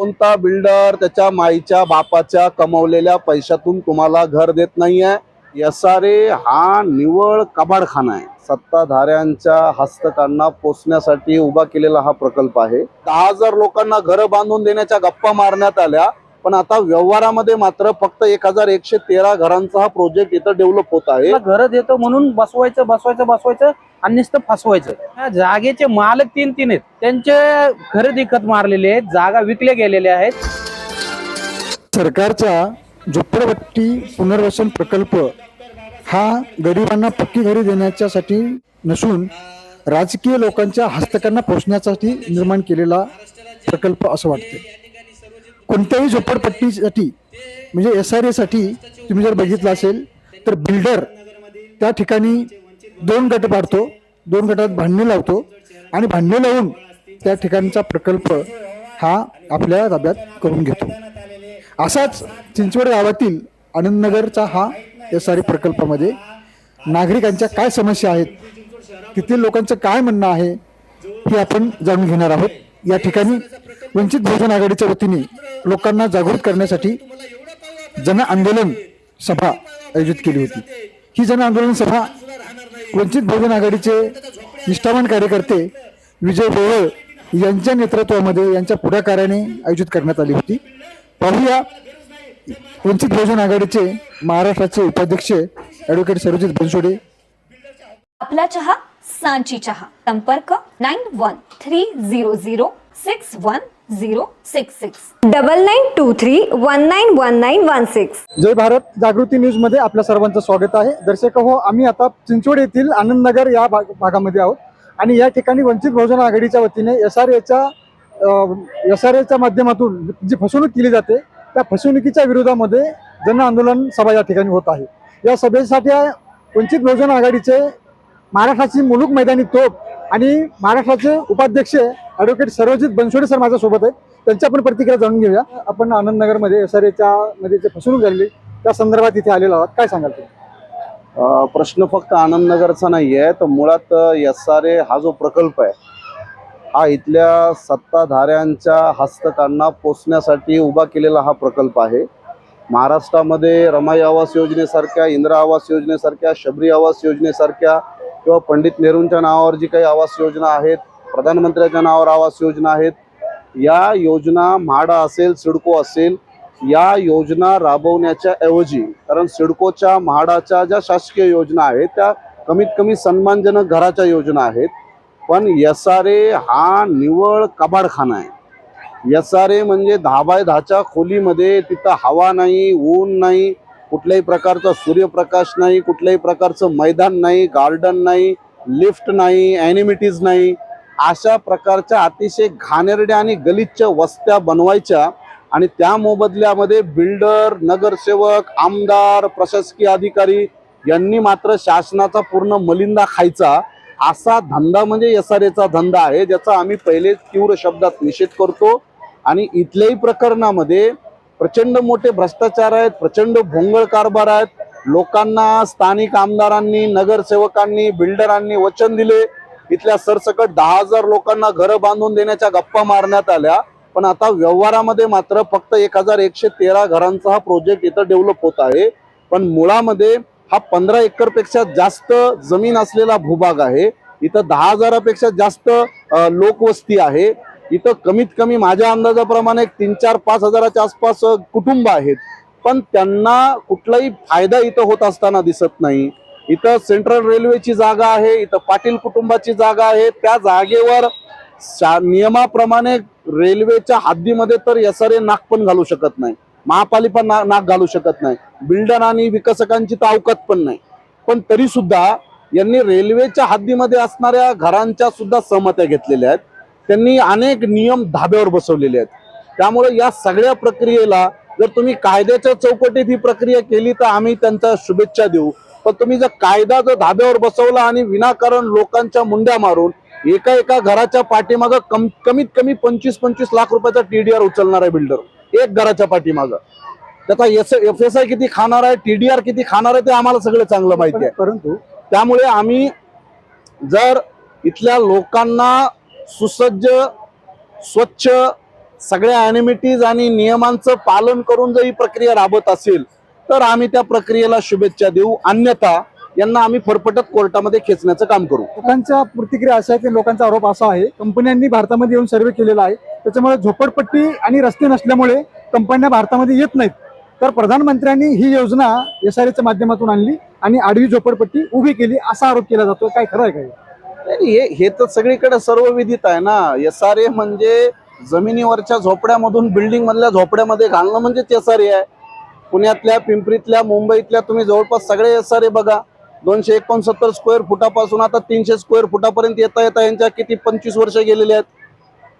कोणता बिल्डर त्याच्या माईच्या बापाच्या कमवलेल्या पैशातून तुम्हाला घर देत नाहीये? ए हा निवळ कबाडखाना आहे. सत्ताधाऱ्यांच्या हस्तकांना पोचण्यासाठी उभा केलेला हा प्रकल्प आहे. दहा हजार लोकांना घरं बांधून देण्याच्या गप्पा मारण्यात आल्या. पण आता व्यवहारामध्ये मात्र फक्त एक हजार एकशे तेरा घरांचा हा प्रोजेक्ट इथं डेव्हलप होत आहे. घर देतो म्हणून बसवायचं बसवायचं बसवायचं आणि नुसतं फसवायचं. जागेचे मालक तीन तीन आहेत. त्यांचे खरेदी खत मारलेले आहेत जागा विकले गेलेले आहेत. सरकारचा झोपडपट्टी पुनर्वसन प्रकल्प हा गरिबांना पक्की घरे देण्याच्यासाठी नसून राजकीय लोकांच्या हस्तकांना पोचण्यासाठी निर्माण केलेला प्रकल्प असं वाटते कोणत्याही झोपडपट्टीसाठी म्हणजे एस आर एसाठी तुम्ही जर बघितलं असेल तर बिल्डर त्या ठिकाणी दोन गट पाडतो दोन गटात भांडणे लावतो आणि भांडणे लावून त्या ठिकाणचा प्रकल्प हा आपल्या ताब्यात करून घेतो. असाच चिंचवड गावातील आनंदनगरचा हा एस आर ए प्रकल्पामध्ये नागरिकांच्या काय समस्या आहेत तिथील लोकांचं काय म्हणणं आहे हे आपण जाणून घेणार आहोत. या ठिकाणी वंचित बहुजन आघाडीच्या वतीने लोकांना जागृत करण्यासाठी जन आंदोलन सभा आयोजित केली होती. ही जन आंदोलन सभा वंचित बहुजन आघाडीचे निष्ठावान कार्यकर्ते विजय बोवळ यांच्या नेतृत्वामध्ये यांच्या पुढाकाराने आयोजित करण्यात आली होती. पाहूया वंचित बहुजन आघाडीचे महाराष्ट्राचे उपाध्यक्ष ॲडव्होकेट सरोजित बनसोडे. आपला चहा सांची चहा. संपर्क nine one three zero zero six one zero six six double nine two three one nine one nine one six Jai Bharat Jagruti न्यूजमध्ये आपल्या सर्वांचं स्वागत आहे. दर्शक हो आम्ही आता चिंचवड येथील आनंदनगर या भाग- भागामध्ये आहोत. आणि या ठिकाणी वंचित बहुजन आघाडीच्या वतीने एस आर एच्या एस आर एच्या माध्यमातून जी फसवणूक केली जाते त्या फसवणुकीच्या विरोधामध्ये जन आंदोलन सभा या ठिकाणी होत आहे. या सभेसाठी वंचित बहुजन आघाडीचे महाराष्ट्राची मुलूक मैदानी तोप आणि महाराष्ट्राचे उपाध्यक्ष ॲडव्होकेट सर्वजित बनसोडे सर माझ्यासोबत आहेत. त्यांची आपण प्रतिक्रिया जाणून घेऊया. आपण आनंदनगरमध्ये एस आर एच्या मध्ये जे फसवणूक झालेली त्या संदर्भात इथे आलेलो आहोत. काय सांगाल तुम्ही? प्रश्न फक्त आनंदनगरचा नाही आहे तर मुळात एस आर ए हा जो प्रकल्प आहे हा इथल्या सत्ताधाऱ्यांच्या हस्तकांना पोचण्यासाठी उभा केलेला हा प्रकल्प आहे. महाराष्ट्रामध्ये रमाई आवास योजनेसारख्या इंदिरा आवास योजनेसारख्या शबरी आवास योजनेसारख्या किंवा पंडित नेहरूंच्या नावावर जी काही आवास योजना आहेत प्रधानमंत्र्यांच्या नावावर आवास योजना आहेत या योजना म्हाडा असेल सिडको असेल या योजना राबवण्याच्या ऐवजी कारण सिडकोच्या म्हाडाच्या ज्या शासकीय योजना आहेत त्या कमीत कमी सन्मानजनक घराच्या योजना आहेत. पण एस आर ए हा निवळ कबाडखाना आहे. एस आर ए म्हणजे दहा बाय दहाच्या खोलीमध्ये तिथं हवा नाही ऊन नाही कुठल्याही प्रकारचा सूर्यप्रकाश नाही कुठल्याही प्रकारचं मैदान नाही गार्डन नाही लिफ्ट नाही ॲनिमिटीज नाही. अशा प्रकारच्या अतिशय घाणेरड्या आणि गलिच्छ वस्त्या बनवायच्या आणि त्या मोबदल्यामध्ये बिल्डर नगरसेवक आमदार प्रशासकीय अधिकारी यांनी मात्र शासनाचा पूर्ण मलिंदा खायचा. असा धंदा म्हणजे एस आर एचा धंदा आहे ज्याचा आम्ही पहिले तीव्र शब्दात निषेध करतो. आणि इथल्याही प्रकरणामध्ये प्रचंड मोठे भ्रष्टाचार आहेत प्रचंड भोंगळ कारभार आहेत. लोकांना स्थानिक आमदारांनी नगरसेवकांनी बिल्डरांनी वचन दिले. इथल्या सरसकट दहा हजार लोकांना घरं बांधून देण्याच्या गप्पा मारण्यात आल्या. पण आता व्यवहारामध्ये मात्र फक्त एक हजार एकशे तेरा घरांचा हा प्रोजेक्ट इथं डेव्हलप होत आहे. पण मुळामध्ये हा पंधरा एकरपेक्षा जास्त जमीन असलेला भूभाग आहे. इथं दहा हजारापेक्षा जास्त लोकवस्ती आहे. इथं कमीत कमी माझ्या अंदाजाप्रमाणे एक तीन चार पाच हजाराच्या आसपास कुटुंब आहेत. पण त्यांना कुठलाही फायदा इथं होत असताना दिसत नाही. इथं सेंट्रल रेल्वेची जागा आहे इथं पाटील कुटुंबाची जागा आहे. त्या जागेवर शा- नियमाप्रमाणे रेल्वेच्या हद्दीमध्ये तर एस आर ए नाक पण घालू शकत नाही. महापालिका ना नाक घालू शकत नाही. बिल्डर आणि विकसकांची तर अवकात पण नाही. पण तरी सुद्धा यांनी रेल्वेच्या हद्दीमध्ये असणाऱ्या घरांच्या सुद्धा सहमत्या घेतलेल्या आहेत. त्यांनी अनेक नियम धाब्यावर बसवलेले आहेत. त्यामुळे या सगळ्या प्रक्रियेला जर तुम्ही कायद्याच्या चौकटीत ही प्रक्रिया केली तर आम्ही त्यांच्या शुभेच्छा देऊ. पण तुम्ही जर कायदा जर धाब्यावर बसवला आणि विनाकारण लोकांच्या मुंड्या मारून एका एका घराच्या पाठीमागं कम कमीत कमी पंचवीस पंचवीस लाख रुपयाचा टीडीआर उचलणार आहे बिल्डर. एक घराच्या पाठीमागं. त्याचा एस एफ एस आय किती खाणार आहे टीडीआर किती खाणार आहे ते आम्हाला सगळं चांगलं माहिती आहे. परंतु त्यामुळे आम्ही जर इथल्या लोकांना सुसज्ज स्वच्छ सगळ्या ॲनिमिटीज आणि नियमांचं पालन करून जर ही प्रक्रिया राबत असेल तर आम्ही त्या प्रक्रियेला शुभेच्छा देऊ. अन्यथा यांना आम्ही फरफटत कोर्टामध्ये खेचण्याचं काम करू. लोकांच्या प्रतिक्रिया अशा आहे की लोकांचा आरोप असा आहे कंपन्यांनी भारतामध्ये येऊन सर्वे केलेला आहे. त्याच्यामुळे झोपडपट्टी आणि रस्ते नसल्यामुळे कंपन्या भारतामध्ये येत नाहीत. तर प्रधानमंत्र्यांनी ही योजना एस आर माध्यमातून आणली आणि आडवी झोपडपट्टी उभी केली असा आरोप केला जातो काय खरं आहे काय हे हे तर सगळीकडे सर्व विदित आहे ना. एस आर ए म्हणजे जमिनीवरच्या झोपड्यामधून बिल्डिंग मधल्या झोपड्यामध्ये घालणं म्हणजे एस आर ए आहे. पुण्यातल्या पिंपरीतल्या मुंबईतल्या तुम्ही जवळपास सगळे एस आर ए बघा. दोनशे एकोणसत्तर स्क्वेअर फुटापासून आता तीनशे स्क्वेअर फुटापर्यंत येता येता यांच्या किती पंचवीस वर्ष गेलेली आहेत.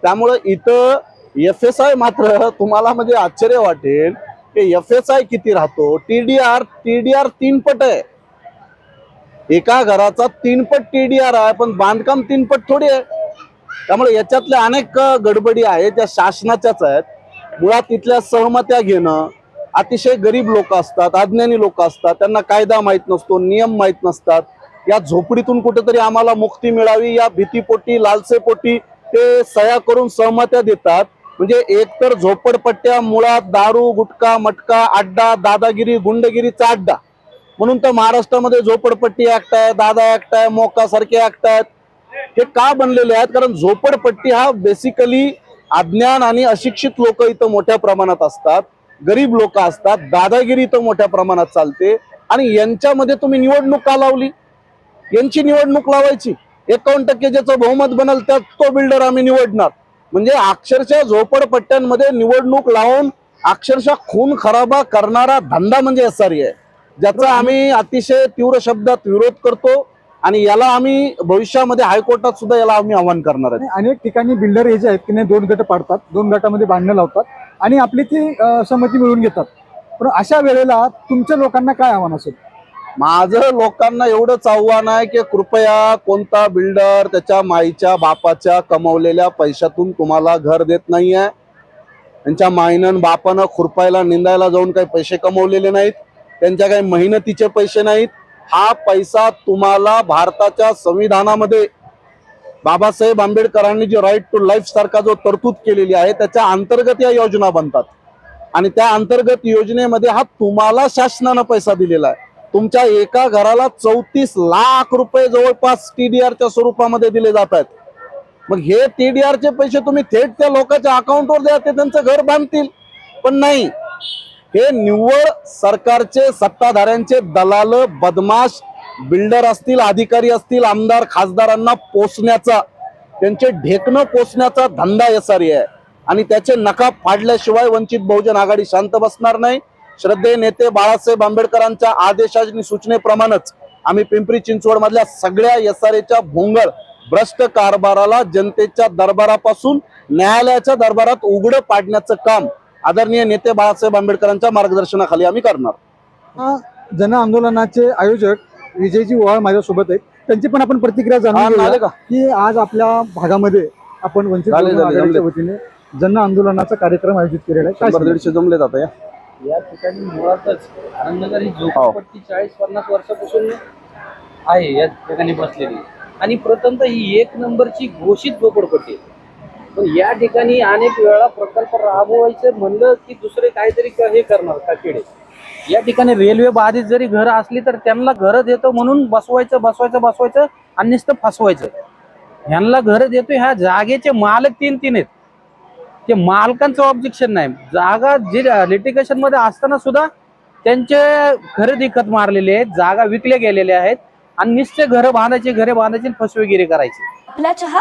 त्यामुळं इथं एफ एस आय मात्र तुम्हाला म्हणजे आश्चर्य वाटेल की एफ एस आय किती राहतो? T D R T D R तीन पट आहे. एका घराचा तीनपट टी डी आर आहे पण बांधकाम तीनपट थोडी आहे. त्यामुळे याच्यातल्या अनेक गडबडी आहेत त्या शासनाच्याच आहेत. मुळात इथल्या सहमत्या घेणं अतिशय गरीब लोक असतात अज्ञानी लोक असतात त्यांना कायदा माहीत नसतो नियम माहीत नसतात. या झोपडीतून कुठेतरी आम्हाला मुक्ती मिळावी या भीतीपोटी लालसेपोटी ते सह्या करून सहमत्या देतात. म्हणजे एकतर झोपडपट्ट्या मुळात दारू गुटखा मटका अड्डा दादागिरी गुंडगिरीचा अड्डा. म्हणून तर महाराष्ट्रामध्ये झोपडपट्टी ऍक्ट आहे दादा ऍक्ट आहे मोका सारखे ऍक्ट आहेत हे का बनलेले आहेत? कारण झोपडपट्टी हा बेसिकली अज्ञान आणि अशिक्षित लोक इथं मोठ्या प्रमाणात असतात. गरीब लोक असतात. दादागिरी इथं मोठ्या प्रमाणात चालते. आणि यांच्यामध्ये तुम्ही निवडणूक का लावली? यांची निवडणूक लावायची. एकावन्न टक्के ज्याचं बहुमत बनल त्यात तो बिल्डर आम्ही निवडणार. म्हणजे अक्षरशः झोपडपट्ट्यांमध्ये निवडणूक लावून अक्षरशः खून खराबा करणारा धंदा म्हणजे एसआरई आहे. ज्याचा आम्ही अतिशय तीव्र शब्दात विरोध करतो आणि याला आम्ही भविष्यामध्ये हायकोर्टात सुद्धा याला आम्ही आव्हान करणार आहे. अनेक ठिकाणी बिल्डर हे जे आहेत की नाही दोन गट पाडतात दोन गटामध्ये बांधणं लावतात आणि आपली ती संमती मिळवून घेतात. पण अशा वेळेला तुमच्या लोकांना काय आव्हान असेल? माझं लोकांना एवढंच आव्हान आहे की कृपया कोणता बिल्डर त्याच्या माईच्या बापाच्या कमवलेल्या पैशातून तुम्हाला घर देत नाहीये. त्यांच्या माईनं बापानं खुरपायला निंदायला जाऊन काही पैसे कमवलेले नाहीत. त्यांच्या काही मेहनतीचे पैसे नाहीत. हा पैसा तुम्हाला भारताच्या संविधानामध्ये बाबासाहेब आंबेडकरांनी जे राईट टू लाईफ सारखा जो तरतूद केलेली आहे त्याच्या अंतर्गत या योजना बनतात. आणि त्या अंतर्गत योजनेमध्ये हा तुम्हाला शासनानं पैसा दिलेला आहे. तुमच्या एका घराला चौतीस लाख रुपये जवळपास टीडीआरच्या स्वरूपामध्ये दिले जात आहेत. मग हे टीडीआर चे पैसे तुम्ही थेट त्या लोकांच्या अकाउंटवर द्या ते त्यांचं घर बांधतील. पण नाही. हे निव्वळ सरकारचे सत्ताधाऱ्यांचे दलाल बदमाश बिल्डर असतील अधिकारी असतील आमदार खासदारांना पोचण्याचा त्यांचे ढेकणं पोचण्याचा धंदा एसारी आहे. आणि त्याचे नका फाडल्याशिवाय वंचित बहुजन आघाडी शांत बसणार नाही. श्रद्धे नेते बाळासाहेब आंबेडकरांच्या आदेशा आणि सूचनेप्रमाणेच आम्ही पिंपरी चिंचवड मधल्या सगळ्या एसआरएच्या भोंगळ भ्रष्ट कारभाराला जनतेच्या दरबारापासून न्यायालयाच्या दरबारात उघडं पाडण्याचं काम आदरणीय नेते बाळासाहेब आंबेडकरांच्या मार्गदर्शनाखाली आम्ही करणार हा जन आंदोलनाचे आयोजक विजयजी ओवाळ माझ्यासोबत आहेत त्यांची पण आपण प्रतिक्रिया हा, जाणून का? की आज आपल्या भागामध्ये आपण वंचित. वतीने जन आंदोलनाचा कार्यक्रम आयोजित केलेला आहे? दीडशे जमले जात या या ठिकाणी मुळातच आनंदनगर ही झोपडपट्टी चाळीस पन्नास वर्षापासून आहे या ठिकाणी बसलेली आणि प्रथमतः ही एक नंबरची घोषित झोपडपट्टी आहे. पण या ठिकाणी अनेक वेळा प्रकल्प राबवायचं म्हणलं की दुसरे काहीतरी हे करणार का किडे? या ठिकाणी रेल्वे बाधित जरी घरं असली तर त्यांना घरं देतो म्हणून बसवायचं बसवायचं बसवायचं आणि नुसतं फसवायचं. ह्यांना घरं देतो ह्या जागेचे मालक तीन तीन आहेत. ते मालकांचं ऑब्जेक्शन नाही. जागा जे लिटिगेशनमध्ये असताना सुद्धा त्यांचे खरेदी खत मारलेले आहेत जागा विकल्या गेलेल्या आहेत आणि निश्चय घरं बांधायची घरे बांधायची आणि फसवेगिरी करायची. आपला चहा?